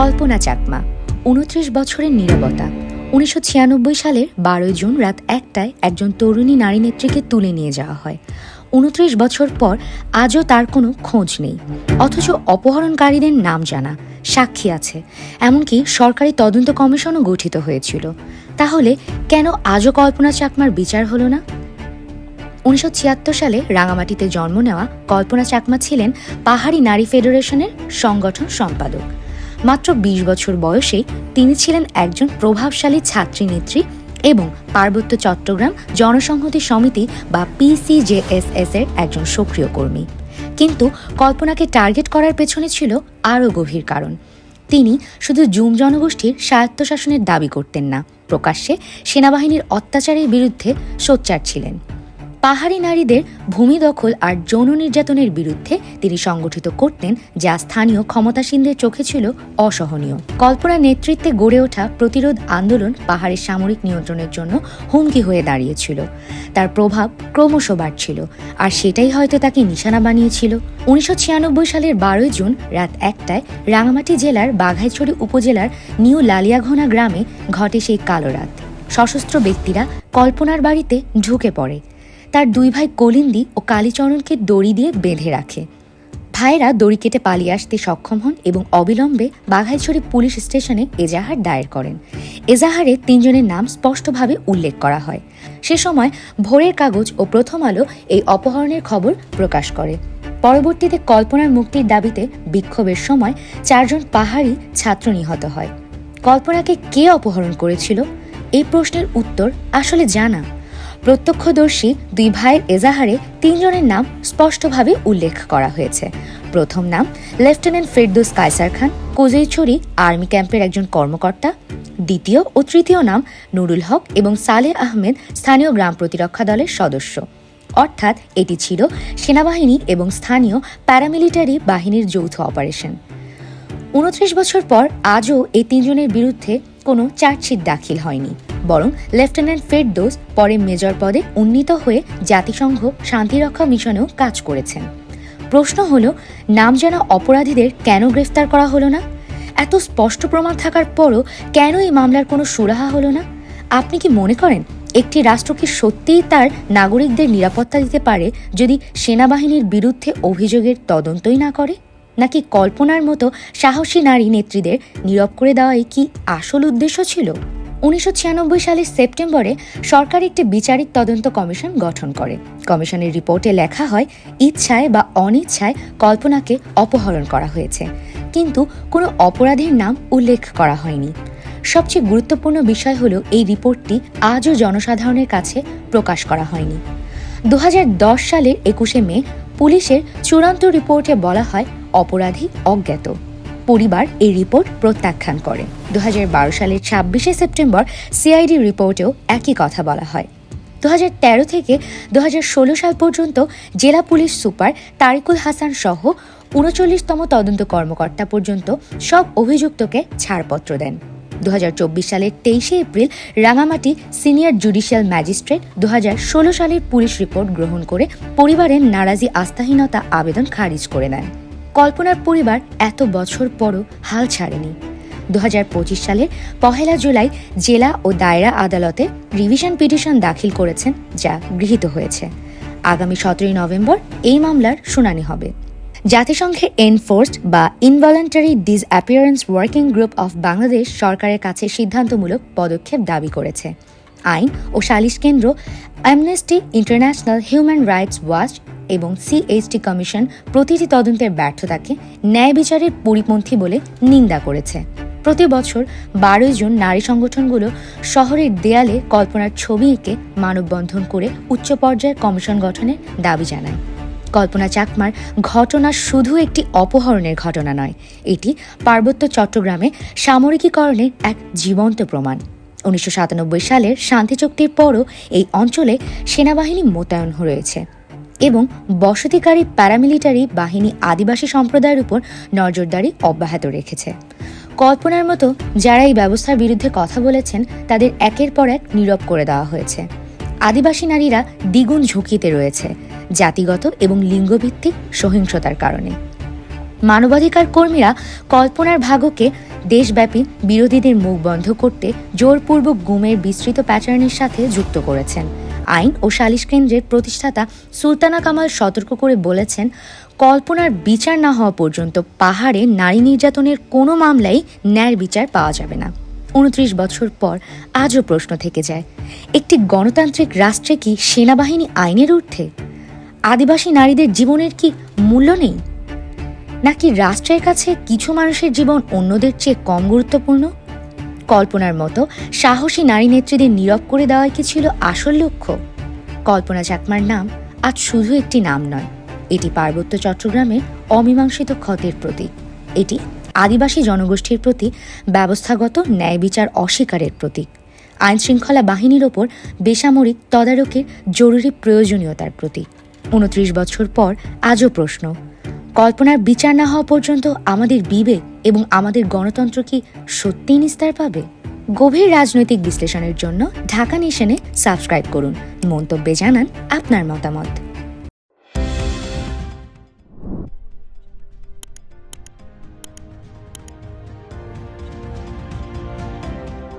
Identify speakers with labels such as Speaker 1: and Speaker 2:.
Speaker 1: কল্পনা চাকমা উনত্রিশ বছরের নিরবতা উনিশশো সালের বারোই জুন রাত একটায় একজন তরুণী নারী নেত্রীকে তুলে নিয়ে যাওয়া হয় উনত্রিশ বছর পর আজও তার কোনো খোঁজ নেই অথচ অপহরণকারীদের নাম জানা সাক্ষী আছে এমনকি সরকারি তদন্ত কমিশনও গঠিত হয়েছিল তাহলে কেন আজও কল্পনা চাকমার বিচার হলো না উনিশশো সালে রাঙামাটিতে জন্ম নেওয়া কল্পনা চাকমা ছিলেন পাহাড়ি নারী ফেডারেশনের সংগঠন সম্পাদক মাত্র ২০ বছর বয়সে তিনি ছিলেন একজন প্রভাবশালী ছাত্রীনেত্রী এবং পার্বত্য চট্টগ্রাম জনসংহতি সমিতি বা পিসিজেএসএস এর একজন সক্রিয় কর্মী কিন্তু কল্পনাকে টার্গেট করার পেছনে ছিল আরও গভীর কারণ তিনি শুধু জুম জনগোষ্ঠীর স্বায়ত্তশাসনের দাবি করতেন না প্রকাশ্যে সেনাবাহিনীর অত্যাচারের বিরুদ্ধে সোচ্চার ছিলেন পাহাড়ি নারীদের ভূমি দখল আর যৌন নির্যাতনের বিরুদ্ধে তিনি সংগঠিত করতেন যা স্থানীয় ক্ষমতাসীনদের চোখে ছিল অসহনীয় কল্পনার নেতৃত্বে গড়ে ওঠা প্রতিরোধ আন্দোলন পাহাড়ের সামরিক নিয়ন্ত্রণের জন্য হুমকি হয়ে দাঁড়িয়েছিল তার প্রভাব ক্রমশ বাড়ছিল আর সেটাই হয়তো তাকে নিশানা বানিয়েছিল উনিশশো সালের বারোই জুন রাত একটায় রাঙামাটি জেলার বাঘাইছড়ি উপজেলার নিউ লালিয়াঘোনা গ্রামে ঘটে সেই কালো রাত সশস্ত্র ব্যক্তিরা কল্পনার বাড়িতে ঢুকে পড়ে তার দুই ভাই কলিন্দি ও কালীচরণকে দড়ি দিয়ে বেঁধে রাখে ভাইয়েরা দড়ি কেটে পালিয়ে আসতে সক্ষম হন এবং অবিলম্বে বাঘাইছড়ি পুলিশ স্টেশনে এজাহার দায়ের করেন এজাহারে তিনজনের নাম স্পষ্টভাবে উল্লেখ করা হয় সে সময় ভোরের কাগজ ও প্রথম আলো এই অপহরণের খবর প্রকাশ করে পরবর্তীতে কল্পনার মুক্তির দাবিতে বিক্ষোভের সময় চারজন পাহাড়ি ছাত্র নিহত হয় কল্পনাকে কে অপহরণ করেছিল এই প্রশ্নের উত্তর আসলে জানা প্রত্যক্ষদর্শী দুই ভাইয়ের এজাহারে তিনজনের নাম স্পষ্টভাবে উল্লেখ করা হয়েছে প্রথম নাম লেফটেন্যান্ট ফেরদোস কায়সার খান কোজেইছড়ি আর্মি ক্যাম্পের একজন কর্মকর্তা দ্বিতীয় ও তৃতীয় নাম নুরুল হক এবং সালে আহমেদ স্থানীয় গ্রাম প্রতিরক্ষা দলের সদস্য অর্থাৎ এটি ছিল সেনাবাহিনী এবং স্থানীয় প্যারামিলিটারি বাহিনীর যৌথ অপারেশন উনত্রিশ বছর পর আজও এই তিনজনের বিরুদ্ধে কোনো চার্জশিট দাখিল হয়নি বরং লেফটেন্যান্ট ফেরদোস পরে মেজর পদে উন্নীত হয়ে জাতিসংঘ শান্তিরক্ষা মিশনেও কাজ করেছেন প্রশ্ন হলো নাম জানা অপরাধীদের কেন গ্রেফতার করা হলো না এত স্পষ্ট প্রমাণ থাকার পরও কেন এই মামলার কোনো সুরাহা হলো না আপনি কি মনে করেন একটি রাষ্ট্র কি সত্যিই তার নাগরিকদের নিরাপত্তা দিতে পারে যদি সেনাবাহিনীর বিরুদ্ধে অভিযোগের তদন্তই না করে নাকি কল্পনার মতো সাহসী নারী নেত্রীদের নীরব করে দেওয়াই কি আসল উদ্দেশ্য ছিল উনিশশো সালের সেপ্টেম্বরে সরকার একটি বিচারিক তদন্ত কমিশন গঠন করে কমিশনের রিপোর্টে লেখা হয় ইচ্ছায় বা অনিচ্ছায় কল্পনাকে অপহরণ করা হয়েছে কিন্তু কোনো অপরাধের নাম উল্লেখ করা হয়নি সবচেয়ে গুরুত্বপূর্ণ বিষয় হলো এই রিপোর্টটি আজও জনসাধারণের কাছে প্রকাশ করা হয়নি দু সালের একুশে মে পুলিশের চূড়ান্ত রিপোর্টে বলা হয় অপরাধী অজ্ঞাত পরিবার এই রিপোর্ট প্রত্যাখ্যান করে দু সালের ছাব্বিশে সেপ্টেম্বর সিআইডি রিপোর্টেও একই কথা বলা হয় দু থেকে দু সাল পর্যন্ত জেলা পুলিশ সুপার তারিকুল হাসান সহ উনচল্লিশতম তদন্ত কর্মকর্তা পর্যন্ত সব অভিযুক্তকে ছাড়পত্র দেন দু সালের তেইশে April Rangamati senior judicial magistrate দু সালের পুলিশ রিপোর্ট গ্রহণ করে পরিবারের নারাজি আস্থাহীনতা আবেদন খারিজ করে নেন কল্পনার পরিবার এত বছর পরও হাল ছাড়েনি দু সালের পহেলা জুলাই জেলা ও দায়রা আদালতে রিভিশন পিটিশন দাখিল করেছেন যা গৃহীত হয়েছে আগামী সতেরোই নভেম্বর এই মামলার শুনানি হবে জাতিসংঘের এনফোর্সড বা involuntary appearance working group of Bangladesh সরকারের কাছে সিদ্ধান্তমূলক পদক্ষেপ দাবি করেছে আইন ও সালিশ কেন্দ্র Amnesty International Human Rights Watch এবং সিএইচটি কমিশন প্রতিটি তদন্তের ব্যর্থতাকে ন্যায় বিচারের পরিপন্থী বলে নিন্দা করেছে প্রতি বছর বারোই জুন নারী সংগঠনগুলো শহরের দেয়ালে কল্পনার ছবি এঁকে মানববন্ধন করে উচ্চ পর্যায়ের কমিশন গঠনের দাবি জানায় কল্পনা চাকমার ঘটনা শুধু একটি অপহরণের ঘটনা নয় এটি পার্বত্য চট্টগ্রামে সামরিকীকরণের এক জীবন্ত প্রমাণ উনিশশো সালের শান্তি চুক্তির পরও এই অঞ্চলে সেনাবাহিনী মোতায়েন রয়েছে এবং বসতিকারী প্যারামিলিটারি বাহিনী আদিবাসী সম্প্রদায়ের উপর নজরদারি অব্যাহত রেখেছে কল্পনার মতো যারা এই ব্যবস্থার বিরুদ্ধে কথা বলেছেন তাদের একের পর এক নীরব করে দেওয়া হয়েছে আদিবাসী নারীরা দ্বিগুণ ঝুঁকিতে রয়েছে জাতিগত এবং লিঙ্গভিত্তিক সহিংসতার কারণে মানবাধিকার কর্মীরা কল্পনার ভাগকে দেশব্যাপী বিরোধীদের মুখ বন্ধ করতে জোরপূর্বক গুমের বিস্তৃত প্যাটার্নের সাথে যুক্ত করেছেন আইন ও সালিশ কেন্দ্রের প্রতিষ্ঠাতা সুলতানা কামাল সতর্ক করে বলেছেন কল্পনার বিচার না হওয়া পর্যন্ত পাহাড়ে নারী নির্যাতনের কোনো মামলাই ন্যায় বিচার পাওয়া যাবে না উনত্রিশ বছর পর আজও প্রশ্ন থেকে যায় একটি গণতান্ত্রিক রাষ্ট্রে কি সেনাবাহিনী আইনের ঊর্ধ্বে আদিবাসী নারীদের জীবনের কি মূল্য নেই নাকি রাষ্ট্রের কাছে কিছু মানুষের জীবন অন্যদের চেয়ে কম গুরুত্বপূর্ণ কল্পনার মতো সাহসী নারী নেত্রীদের নীরব করে দেওয়াই কি ছিল আসল লক্ষ্য কল্পনা চাকমার নাম আজ শুধু একটি নাম নয় এটি পার্বত্য চট্টগ্রামের অমীমাংসিত ক্ষতের প্রতীক এটি আদিবাসী জনগোষ্ঠীর প্রতি ব্যবস্থাগত ন্যায় বিচার অস্বীকারের প্রতীক আইন শৃঙ্খলা বাহিনীর ওপর বেসামরিক তদারকের জরুরি প্রয়োজনীয়তার প্রতীক উনত্রিশ বছর পর আজও প্রশ্ন কল্পনার বিচার না হওয়া পর্যন্ত আমাদের বিবেক এবং আমাদের গণতন্ত্র কি সত্যিই নিস্তার পাবে গভীর রাজনৈতিক বিশ্লেষণের জন্য ঢাকা নেশনে সাবস্ক্রাইব করুন মন্তব্যে জানান আপনার মতামত